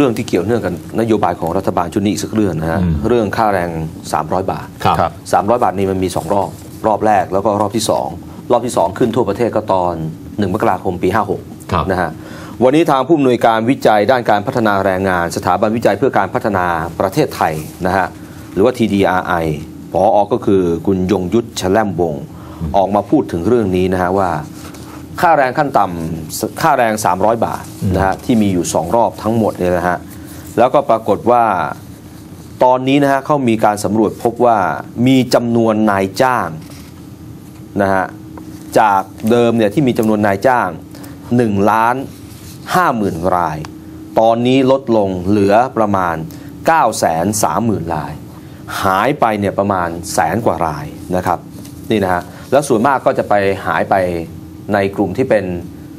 เรื่องที่เกี่ยวเนื่องกันนโยบายของรัฐบาลชุดนี้อีกสักเรื่องนะฮะอืมเรื่องค่าแรง 300 บาทครับครับ300 บาทนี่มันมี 2 รอบ รอบแรกแล้วก็รอบที่ 2 รอบที่ 2 ขึ้นทั่วประเทศก็ตอน 1 มกราคมปีครับ56นะฮะวันนี้ทางผู้อำนวยการวิจัยด้านการพัฒนาแรงงาน สถาบันวิจัยเพื่อการพัฒนาประเทศไทยนะฮะหรือว่า TDRI พออก็คือคุณยงยุทธชแลมวงศ์ออกมาพูดถึงเรื่องนี้นะฮะว่า ค่าแรงขั้นต่ำค่าแรง 300 บาทนะฮะที่มีอยู่ 2 รอบทั้งหมดเนี่ยนะฮะแล้วก็ปรากฏว่าตอนนี้นะฮะเขามีการสำรวจพบว่ามีจำนวนนายจ้างนะฮะจากเดิมเนี่ยที่มีจำนวนนายจ้าง1ล้าน5หมื่นราย ตอนนี้ลดลงเหลือประมาณ 9 3 0 0 0 0 ราย หายไปเนี่ยประมาณแสนกว่ารายนะครับนี่นะฮะแล้วส่วนมากก็จะไปหายไป ในกลุ่มที่เป็น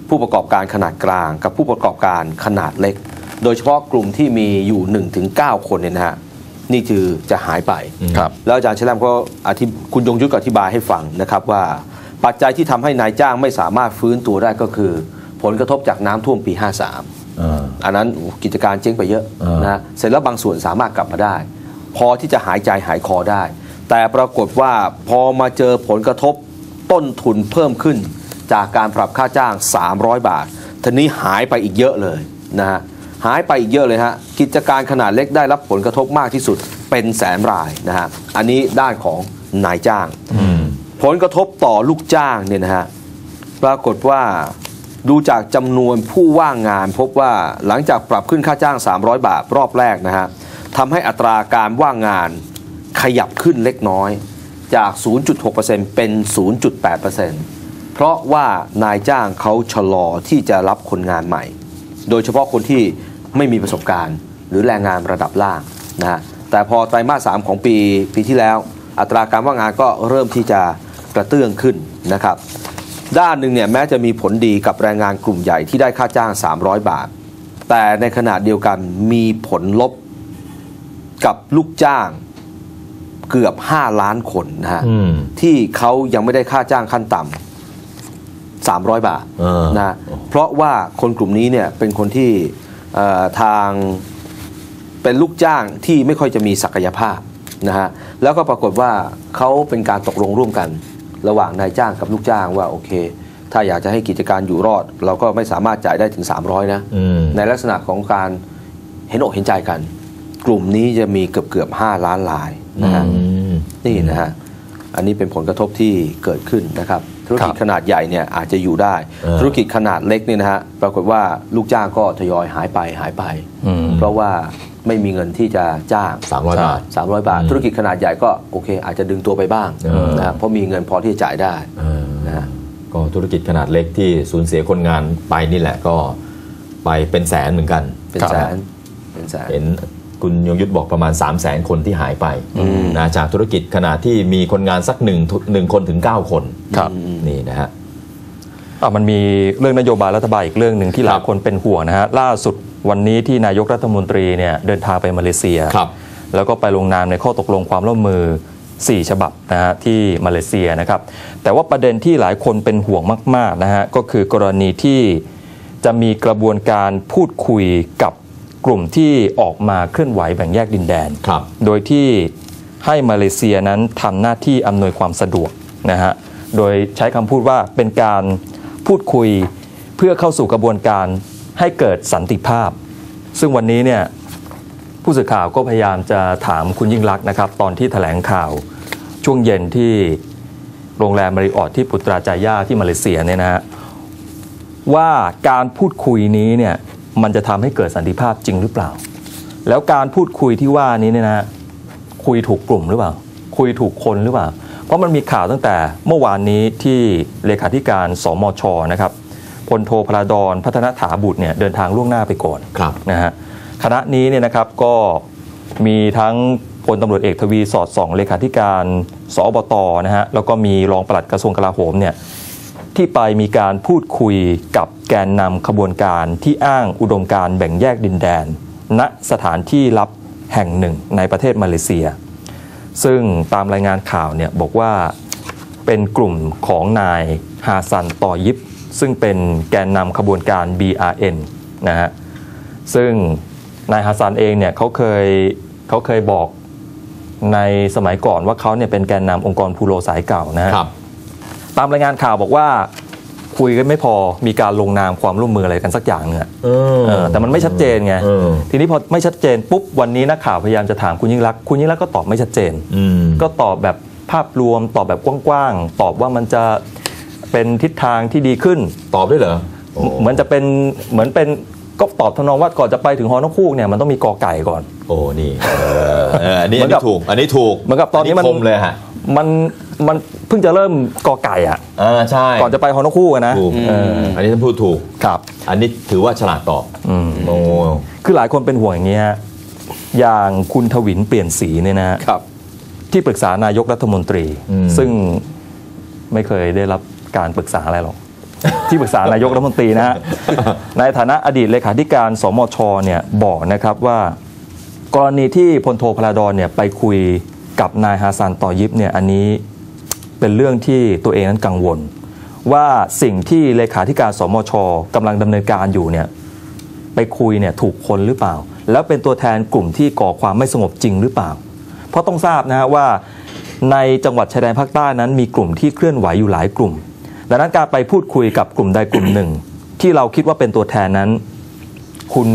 ผู้ประกอบการขนาดกลาง กับผู้ประกอบการขนาดเล็ก โดยเฉพาะกลุ่มที่มีอยู่ 1-9 คนเนี่ยนะฮะนี่คือจะหายไปครับแล้วอาจารย์เชลมก็อธิคุณยงยุทธก็อธิบายให้ฟังนะครับว่า ปัจจัยที่ทำให้นายจ้างไม่สามารถฟื้นตัวได้ก็คือ ผลกระทบจากน้ำท่วมปี 53อ่าอันนั้นกิจการเจ๊งไปเยอะอ่านนะเสร็จแล้วบางส่วนสามารถกลับมาได้ พอที่จะหายใจหายคอได้ แต่ปรากฏว่าพอมาเจอผลกระทบต้นทุนเพิ่มขึ้น จากการปรับค่าจ้าง 300 บาททีนี้หายไปอีกเยอะเลยนะฮะหายไปอีกเยอะเลยฮะกิจการขนาดเล็กได้รับผลกระทบมากที่สุดเป็นแสนรายนะฮะอันนี้ด้านของนายจ้างอืมผลกระทบต่อลูกจ้างเนี่ยนะฮะปรากฏว่าดูจากจำนวนผู้ว่างงาน พบว่าหลังจากปรับขึ้นค่าจ้าง 300 บาทรอบแรกนะฮะทำให้อัตราการว่างงานขยับขึ้นเล็กน้อยจาก 0.6%เป็น 0.8% เพราะว่านายจ้างเขาชะลอที่จะรับคนงานใหม่ โดยเฉพาะคนที่ไม่มีประสบการณ์ หรือแรงงานระดับล่างนะฮะแต่พอไตรมาส3ของปีปีที่แล้ว อัตราการว่างงานก็เริ่มที่จะกระเตื้องขึ้นนะครับ ด้านหนึ่งเนี่ยแม้จะมีผลดีกับแรงงานกลุ่มใหญ่ที่ได้ค่าจ้าง 300 บาท แต่ในขณะเดียวกันมีผลลบกับลูกจ้างเกือบ 5 ล้านคนนะฮะอืมที่เขายังไม่ได้ค่าจ้างขั้นต่ำ 300 บาทเออนะเพราะว่าคนกลุ่มนี้เนี่ยเป็นคนที่เอ่อทางเป็นลูกจ้างที่ไม่ค่อยจะมีศักยภาพนะฮะแล้วก็ปรากฏว่าเขาเป็นการตกลงร่วมกัน ระหว่างนายจ้างกับลูกจ้างว่าโอเค ถ้าอยากจะให้กิจการอยู่รอด เราก็ไม่สามารถจ่ายได้ถึง 300 นะอืมในลักษณะของการเห็นอกเห็นใจกัน กลุ่มนี้จะมีเกือบเกือบๆ5ล้านรายนะฮะอืมนี่นะฮะอันนี้เป็นผลกระทบที่เกิดขึ้นนะครับ ธุรกิจครับขนาดใหญ่เนี่ยอาจจะอยู่ได้เออธุรกิจขนาดเล็กเนี่ยนะฮะปรากฏว่าลูกจ้างก็ทยอยหายไปหายไปอืมเพราะว่าไม่มีเงินที่จะจ้างสามร้อยใช่บาท 300 บาทอืมธุรกิจขนาดใหญ่ก็โอเค อาจจะดึงตัวไปบ้างเออนะฮะเพราะมีเงินพอที่จะจ่ายได้เออนะฮะก็ธุรกิจขนาดเล็กที่สูญเสียคนงานไปนี่แหละก็ไปเป็นแสนเหมือนกัน เป็นครับแสนเป็นแสนเห็น คุณยงยุทธบอกประมาณ 3 0 0แสนคนที่หายไปอืมนะจากธุรกิจขนาดที่มีคนงานสักหนึ่งหนึ่งคนถึง 9 คนครับนี่นะฮะอะมันมีเรื่องนโยบายรัฐบาลอีกเรื่องหนึ่งที่หลายครับคนเป็นห่วงนะฮะล่าสุดวันนี้ที่นายกรัฐมนตรีเนี่ยเดินทางไปมาเลเซียครับแล้วก็ไปลงนามในข้อตกลงความร่วมมือ 4 ฉบับนะฮะที่มาเลเซียนะครับ แต่ว่าประเด็นที่หลายคนเป็นห่วงมาก ๆ นะฮะก็คือกรณีที่จะมีกระบวนการพูดคุยกับ กลุ่มที่ออกมาเคลื่อนไหวแบ่งแยกดินแดนครับโดยที่ให้มาเลเซียนั้นทำหน้าที่อำนวยความสะดวกนะฮะ โดยใช้คำพูดว่าเป็นการพูดคุยเพื่อเข้าสู่กระบวนการให้เกิดสันติภาพ ซึ่งวันนี้เนี่ยผู้สื่อข่าวก็พยายามจะถามคุณยิ่งรักษณ์นะครับ ตอนที่แถลงข่าวช่วงเย็นที่โรงแรมมาริออทที่ปุตราจายาที่มาเลเซียเนี่ยนะฮะว่าการพูดคุยนี้เนี่ย มันจะทำให้เกิดสันติภาพจริงหรือเปล่า แล้วการพูดคุยที่ว่านี้เนี่ยนะคุยถูกกลุ่มหรือเปล่า คุยถูกคนหรือเปล่า เพราะมันมีข่าวตั้งแต่เมื่อวานนี้ที่เลขาธิการสมชนะครับพลโทพระดอนพัฒนถาบุตรเนี่ยเดินทางล่วงหน้าไปก่อนครับนะฮะคณะนี้เนี่ยนะครับก็มีทั้งพลตำรวจเอกทวีสอดส่องเลขาธิการสอบตนะฮะแล้วก็มีรองปลัดกระทรวงกลาโหมเนี่ยที่ไปมีการพูดคุยกับ แกนนำขบวนการที่อ้างอุดมการณ์แบ่งแยกดินแดน ณสถานที่ลับแห่งหนึ่งในประเทศมาเลเซีย ซึ่งตามรายงานข่าวเนี่ยบอกว่าเป็นกลุ่มของนายฮาซันตอยิบ ซึ่งเป็นแกนนำขบวนการ BRN นะฮะซึ่งนายฮัสซันเองเนี่ยเขาเคยเขาเคยบอกในสมัยก่อนว่าเขาเนี่ยเป็นแกนนำองค์กรพูโรสายเก่านะฮะครับตามรายงานข่าวบอกว่า คุยกันไม่พอมีการลงนามความร่วมมืออะไรกันสักอย่างเนี่ยเออเออแต่มันไม่ชัดเจนไงเออทีนี้พอไม่ชัดเจนปุ๊บวันนี้นักข่าวพยายามจะถามคุณยิ่งรักษณ์คุณยิ่งรักษณ์ก็ตอบไม่ชัดเจนอืมก็ตอบแบบภาพรวมตอบแบบกว้างๆตอบว่ามันจะเป็นทิศทางที่ดีขึ้นตอบด้วยเหรอโเหมือนจะเป็นเหมือนเป็นก็ตอบทำนองว่าก่อนจะไปถึงฮอนกคูกเนี่ยมันต้องมีกอไก่ก่อน โอ้นี่เออเอออันนี้เหมือัอนนกันี้บถูกอันนี้ถูกเหมือนกับตอนนี้มันคมเลยฮะมัน มันเพิ่งจะเริ่มกอไก่อะอ่าใช่ก่อนจะไปฮอนกคูกอะนะถูกเอออันนี้ท่านพูดถูกครับ อันนี้ถือว่าฉลาดตอบอืมโอ้คือหลายคนเป็นห่วงอย่างนี้ฮะอย่างคุณทวินเปลี่ยนสีเนี่ยนะฮะครับ ที่ปรึกษานายกรัฐมนตรีอืมซึ่งไม่เคยได้รับการปรึกษาอะไรหรอกที่ปรึกษานายกรัฐมนตรีนะฮะในฐานะอดีตเลขาธิการสมชเนี่ยบอกนะครับว่ากรณีที่พลโทพลาดอนเนี่ยไปคุยกับนายฮาซันต่อยิบเนี่ยอันนี้ เป็นเรื่องที่ตัวเองนั้นกังวล ว่าสิ่งที่เลขาธิการสมชกำลังดำเนินการอยู่เนี่ยไปคุยเนี่ยถูกคนหรือเปล่า แล้วเป็นตัวแทนกลุ่มที่ก่อความไม่สงบจริงหรือเปล่า เพราะต้องทราบนะฮะว่าในจังหวัดชายแดนภาคใต้นั้นมีกลุ่มที่เคลื่อนไหวอยู่หลายกลุ่ม ดังนั้นการไปพูดคุยกับกลุ่มใดกลุ่มหนึ่ง ที่เราคิดว่าเป็นตัวแทนนั้น คุณ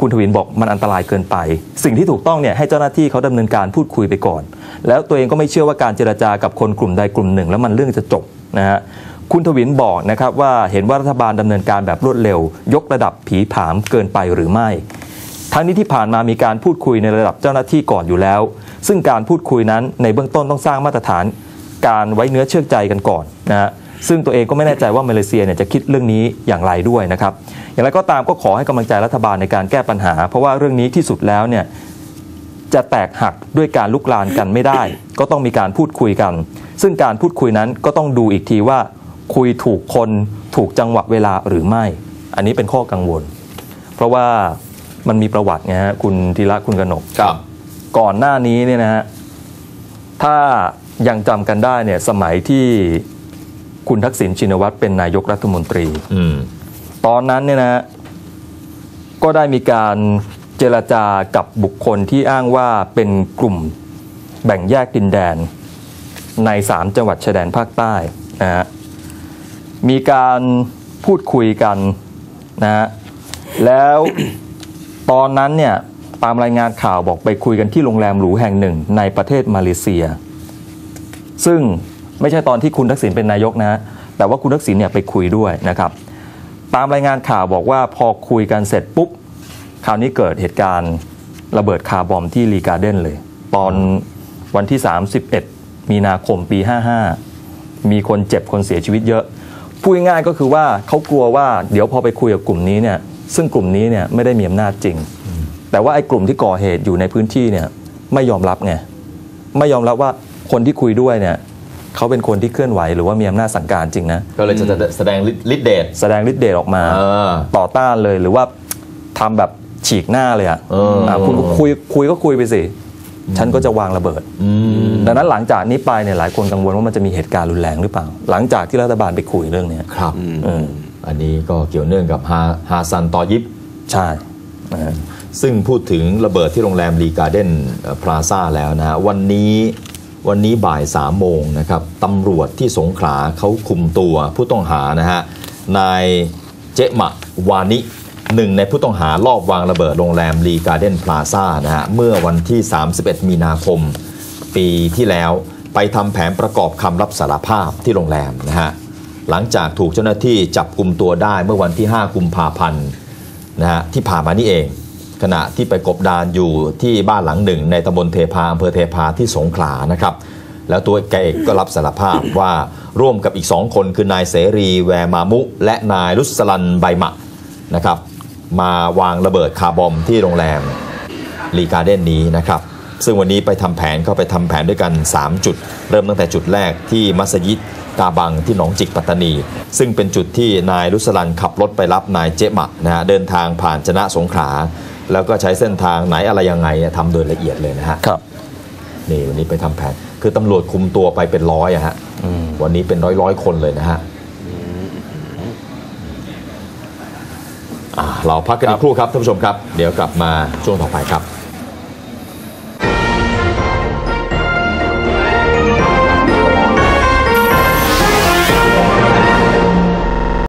คุณทวินบอกมันอันตรายเกินไป สิ่งที่ถูกต้องเนี่ยให้เจ้าหน้าที่เขาดำเนินการพูดคุยไปก่อน แล้วตัวเองก็ไม่เชื่อว่าการเจรจากับคนกลุ่มใดกลุ่มหนึ่ง แล้วมันเรื่องจะจบนะฮะคุณทวินบอกนะครับว่าเห็นว่ารัฐบาลดำเนินการแบบรวดเร็ว ยกระดับผีผามเกินไปหรือไม่ทั้งนี้ที่ผ่านมามีการพูดคุยในระดับเจ้าหน้าที่ก่อนอยู่แล้ว ซึ่งการพูดคุยนั้นในเบื้องต้นต้องสร้างมาตรฐาน การไว้เนื้อเชื่อใจกันก่อนนะฮะ ซึ่งตัวเองก็ไม่แน่ใจว่ามาเลเซียเนี่ยจะคิดเรื่องนี้อย่างไรด้วยนะครับ อย่างไรก็ตามก็ขอให้กำลังใจรัฐบาลในการแก้ปัญหา เพราะว่าเรื่องนี้ที่สุดแล้วเนี่ยจะแตกหักด้วยการลุกลานกันไม่ได้ ก็ต้องมีการพูดคุยกัน ซึ่งการพูดคุยนั้นก็ต้องดูอีกทีว่า คุยถูกคนถูกจังหวะเวลาหรือไม่ อันนี้เป็นข้อกังวล เพราะว่ามันมีประวัติไงฮะคุณธีระคุณกนกครับ ก่อนหน้านี้เนี่ยนะฮะถ้ายังจำกันได้เนี่ยสมัยที่ คุณทักษิณชินวัตรเป็นนายกรัฐมนตรีอืมตอนนั้นเนี่ยนะฮะก็ได้มีการเจรจากับบุคคลที่อ้างว่าเป็นกลุ่มแบ่งแยกดินแดนใน 3 จังหวัดชายแดนภาคใต้นะฮะมีการพูดคุยกันนะฮะแล้วตอนนั้นเนี่ยตามรายงานข่าวบอกไปคุยกันที่โรงแรมหรูแห่งหนึ่งในประเทศมาเลเซีย ซึ่ง ไม่ใช่ตอนที่คุณทักษิณเป็นนายกนะ แต่ว่าคุณทักษิณเนี่ยไปคุยด้วยนะครับ ตามรายงานข่าวบอกว่าพอคุยกันเสร็จปุ๊บ คราวนี้เกิดเหตุการณ์ระเบิดคาร์บอมที่รีการ์เด้นเลย ตอนวันที่ 31 มีนาคมปี 55 มีคนเจ็บคนเสียชีวิตเยอะ พูดง่ายก็คือว่าเขากลัวว่าเดี๋ยวพอไปคุยกับกลุ่มนี้เนี่ย ซึ่งกลุ่มนี้เนี่ยไม่ได้มีอำนาจจริง แต่ว่าไอ้กลุ่มที่ก่อเหตุอยู่ในพื้นที่เนี่ยไม่ยอมรับไง ไม่ยอมรับว่าคนที่คุยด้วยเนี่ย เขาเป็นคนที่เคลื่อนไหวหรือว่ามีอำนาจสั่งการจริงนะ ก็เลยจะแสดงฤทธิ์เดชแสดงฤทธิ์เดชออกมาเออต่อต้านเลยหรือว่าทำแบบฉีกหน้าเลยอะเอออะคุณก็คุยคุยก็คุยไปสิฉันก็จะวางระเบิดอืมดังนั้นหลังจากนี้ไปเนี่ยหลายคนกังวลว่ามันจะมีเหตุการณ์รุนแรงหรือเปล่า หลังจากที่รัฐบาลไปคุยเรื่องเนี้ยครับเอออันนี้ก็เกี่ยวเนื่องกับฮาฮาซันตอยิปใช่นะฮะซึ่งพูดถึงระเบิดที่โรงแรมรีการ์เด้นพลาซ่าแล้วนะฮะวันนี้ วันนี้บ่ายสามโมงนะครับตำรวจที่สงขลาเขาคุมตัวผู้ต้องหานะฮะนายเจมะวานิหนึ่งในผู้ต้องหาลอบวางระเบิดโรงแรมรีการ์เด้นพลาซ่านะฮะเมื่อวันที่ 31 มีนาคม ปีที่แล้วไปทำแผนประกอบคำรับสารภาพที่โรงแรมนะฮะหลังจากถูกเจ้าหน้าที่จับกลุ่มตัวได้เมื่อวันที่ 5 กุมภาพันธ์นะฮะที่ผ่านมานี่เอง ขณะที่ไปกบดานอยู่ที่บ้านหลังหนึ่ง ในตำบลเทพาอำเภอเทพาที่สงขลานะครับแล้วตัวแกเองก็รับสารภาพว่าร่วมกับอีกสองคนคือนายเสรีแวมามุ และนายรุสลันไบมะนะครับ มาวางระเบิดคาร์บอมที่โรงแรมรีการ์เด้นนี้นะครับ ซึ่งวันนี้ไปทำแผนก็ไปทำแผนด้วยกัน 3 จุด เริ่มตั้งแต่จุดแรกที่มัสยิดกาบังที่หนองจิกปัตตานี ซึ่งเป็นจุดที่นายรุสลันขับรถไปรับนายเจมะนะฮะเดินทางผ่านชนะสงขลา แล้วก็ใช้เส้นทางไหนอะไรยังไงทำโดยละเอียดเลยนะฮะครับนี่วันนี้ไปทำแผนคือตำรวจคุมตัวไปเป็นร้อยอะฮะวันนี้เป็นร้อยร้อยๆคนเลยนะฮะอ่าเราพักกันอีกครู่ครับท่านผู้ชมครับ เดี๋ยวกลับมาช่วงต่อไปครับ